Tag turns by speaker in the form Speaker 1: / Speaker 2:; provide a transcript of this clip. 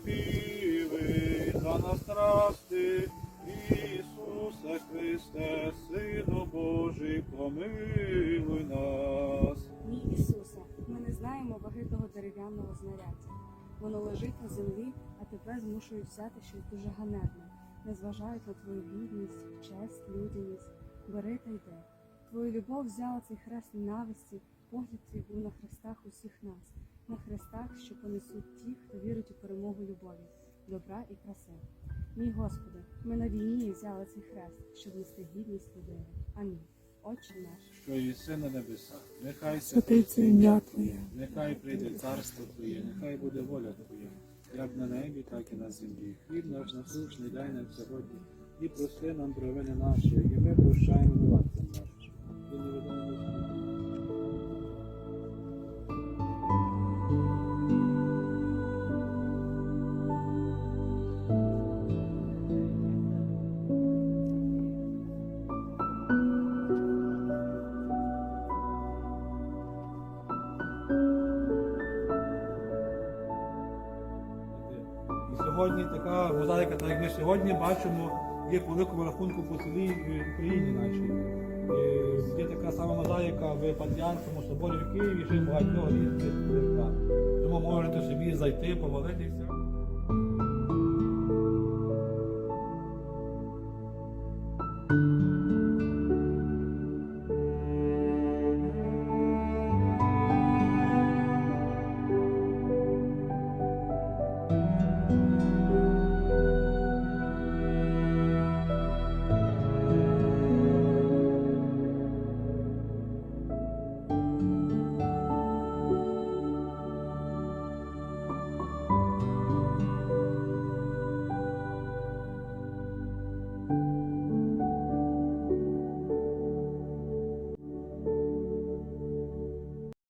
Speaker 1: співи, за нас расти, Ісусе Христе, Сину Божий, помилуй нас.
Speaker 2: Мій Ісусе, ми не знаємо ваги того дерев'яного знаряддя. Воно лежить на землі, а тебе змушують взяти щось дуже ганебне. Не зважають на твою бідність, честь, людяність. Бери та йди. Твою любов взяла цей хрест ненависті, погляд твій був на хрестах усіх нас, на хрестах, що понесуть ті, хто вірить у перемогу любові, добра і краси. Мій Господи, ми на війні взяли цей хрест, щоб нести гідність людини. Амінь. Отче наш.
Speaker 1: що єси на небесах, нехай
Speaker 3: Святиться ім'я Твоє.
Speaker 1: нехай прийде царство Твоє, нехай буде воля Твоя, як на небі, так і на землі. Хліб наш насущний дай нам сьогодні, і прости нам провини наші, і ми прощаємо винуватцям нашим. І
Speaker 4: сьогодні така мозаїка, так як ми сьогодні бачимо, є по великому рахунку по цілій е, Україні нашій. Е, Є така сама мозаїка в Патріанському соборі в Києві, ще багатьох різних церквах. Тому можете собі зайти, помолитися.